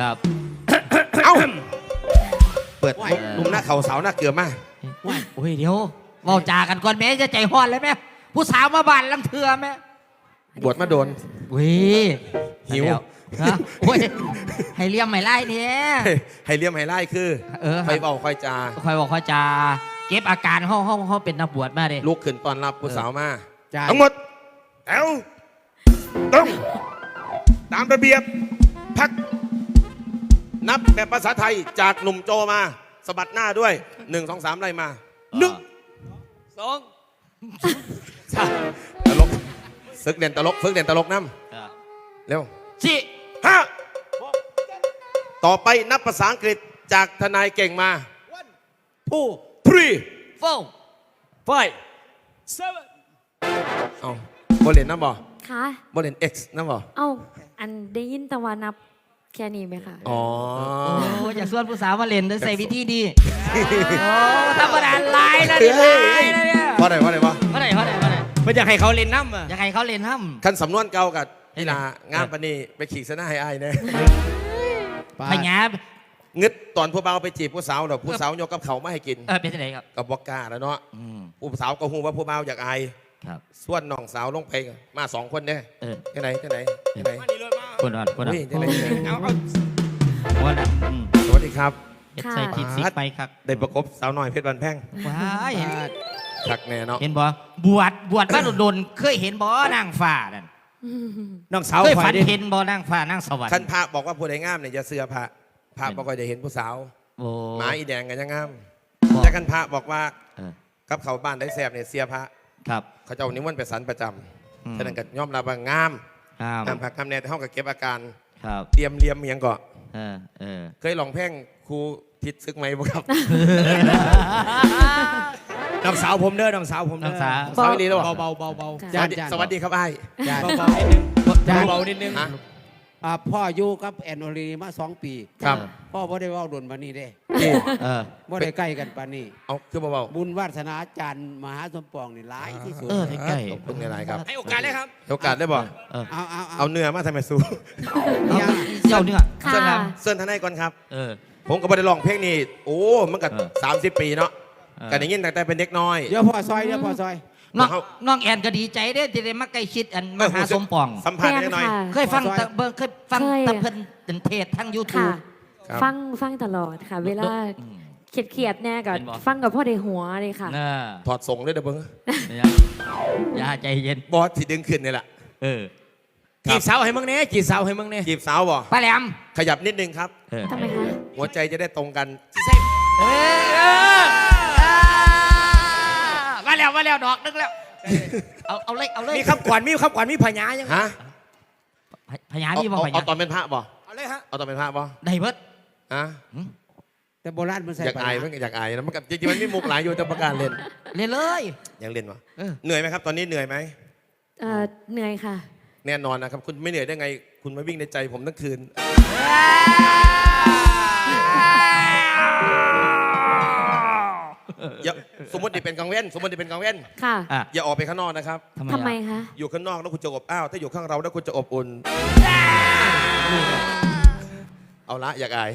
ครับ เอ้า เปิดไหวลุมหน้าเขาเสาหน้าเกลือมาว้ายโอ้ยเดี๋ยวเว้าจากันก่อนแม่จะใจฮ้อนเลยแม่ผู้สาวมาบ้านลังเทือแม่บวชมาโดนเว้ยหิวแล้วฮะโอ้ยให้เลี้ยมไม่ไล่เนี่ยให้ให้เลี้ยมให้ไล่คือเออไปเบาคอยจาคอยบอกคอยจาเก็บอาการห้องห้องห้องเป็นนักบวชมาเด้ลุกขึ้นตอนรับผู้สาวมาจ่ายทั้งหมดแถวต้องตามระเบียบพัก นับแบบภาษาไทยจากหนุ่มโจมาสะบัดหน้าด้วยหนึ่งสองสามไล่มาหนึ่งสองตลกฝึกเด่นตลกฝึกเด่นตลกน้ำเร็วสิห้าต่อไปนับภาษาอังกฤษจากทนายเก่งมาผู้ three โฟไฟเซเว่นเอาโบเลนน้ำบ่ค่ะโบเลน X น้ำบ่เอ้าอันได้ยินแตะวันนับ แค่นี้ไหมคะ อ๋อ โอ้อยากชวนผู้สาวมาเล่นด้วยใส่วิธีดีโอ้ธรรมดาไลน์นะนี่ไลน์นะเนี่ยว่าไหนว่าไหนวะเมื่อไหร่เมื่อไหร่เมื่อไหร่มันอยากให้เขาเล่นน้ำอะอยากให้เขาเล่นห้คันสำนวนเก่ากับนี่ลางานปานนีไปขี่เสนาให้อายเนี่ยำพญางึดตอนผู้เบาวไปจีบผู้สาวเดี๋ยวผู้สาวยกกับเขาวมาให้กินเออเป็นที่ไหนครับกับบอกกล้าแล้วเนาะอืมผู้สาวก็หูว่าผู้เบาวอยากอายครับ ส่วนน้องสาวลงไปมาสองคนเนี่ยเออ ที่ไหนที่ไหนที่ไหนมานี่ เลยมาคนอ่อนคนอ่อนอุ้ยที่ไหนที่ไหนเอาเอาคนอ่อนอืมสวัสดีครับ เฮ็ดใส่ผิดซิกไปครับได้ประกบสาวน้อยเพชรบันแพงว้ายเห็นคักแน่เนาะเห็นบ่บวชบวชบ้านโดนๆเคยเห็นบ่นางฟ้านั่นน้องสาวเคยฝ่าฝัยนเด่นเห็นบ่นางฟ้านางสวรรค์คันพระบอกว่าผู้ใดงามเนี่ยจะเสือพระพระบอกว่าจะเห็นผู้สาวโอ้หมาอีแดงกันยังงามบ่แต่คันพระบอกว่าเออกับเขาบ้านได้แสบเนี่ยเสียพระครับ เขาเจ้านิมนต์ไปสันประจอืมำฉะนั้นก็ยอมรับว่างาม อ้าวงามผักงามแน่แต่เท่ากับเก็บอาการครับเตรียมเลียมเมียงเกาะเออเออเคยลองเพลงครูทิศซึกไหมบ่ครับน้องสาวผมเด้อน้องสาวผมเด้น้องสาวสาวดีแล้วเหรอเบาเบาเบาเบาสวัสดีสวัสดีครับไอ้ายเบาเบานิดนึงจ้าเบานิดนึงฮะอ่าพ่ออยู่กับแอนโอลีมาสองปี ครับ พ่อบ่ได้เว่าดนปานนี้เด้ นี่เออบ่ได้ใกล้กันปานนี้ เอาคือเบาบุญวาสนาจารย์มหาสมปองนี่หลายที่สุดเออใกล้ขอบคุณหลายๆครับ ให้โอกาสเลยครับ ให้โอกาสได้บ่เออเอาเอาเอาเอาเนื้อมาทำไมสู้ยังเจ้าเนื้อค่ะ เส้นเส้นทนายก่อนครับ เออ ผมก็ไม่ได้ลองเพลงนี้โอ้ มันก็เออ สามสิบปีเนาะเออกันอย่างนี้ตั้งแต่เป็นเด็กน้อย เดี๋ยวพ่อซอยเดี๋ยวพ่อซอย น้องเขาน้องแอนก็ดีใจเด้ที่ได้มาใกล้ชิดอันมหาสมปอง สัมผัสแฟนนิดหน่อย ค่ะ เคยฟังตะเบิ่งเคยฟังเคยตะเพิ่นเป็นเทศทั้งค่ะ YouTube ครับฟังฟังตลอดค่ะ เวลาอืมเขียดเขียดๆแน่กับเป็นบ่ ฟังกับพ่อในหัวเลยค่ะ น่าถอดส่งด้วยเด้อเบิ้งอย่าอย่าใจเย็น บอสที่ดึงขึ้นนี่แหละ เออครับ จีบสาวให้มึงเนี่ยจีบสาวให้มึงเนี่ยจีบสาวบ่ป้าแหลมขยับนิดนึงครับ เออทำไมคะ หัวใจจะได้ตรงกัน เออเออเออมาแล้วมาแล้วดอกนึงแล้ว เอาเอาเลยเอาเลยมีคำขวัญมีคำขวัญมีพญายังฮะพญาเอานี่บ่เอาพเอาญาตอนเป็นพระบ่เอาเลยฮะเอาตอนเป็นพระบ่ได้เบิด ฮะแต่โบราณมันใส่อยากปัญอายหามันอยากอายนะมันก็จริงๆมันมีมุกหลายอยู่แต่ประการเล่นเล่นเลยยังเล่นวะเออเหนื่อยไหมครับ ตอนนี้เหนื่อยไหมเอ่อเหนื่อยค่ะ แน่นอนนะครับ คุณไม่เหนื่อยได้ไง คุณมาวิ่งในใจผมทั้งคืนอย่าสมมติดิเป็นกังเว้นสมมติดิเป็นกังเว้นค่ะอะ อย่าออกไปข้างนอกนะครับทำไมทำไมอะคะอยู่ข้างนอกแล้วคุณจะอบอ้าวถ้าอยู่ข้างเราแล้วคุณจะอบอุ่นเอาละอยากอาย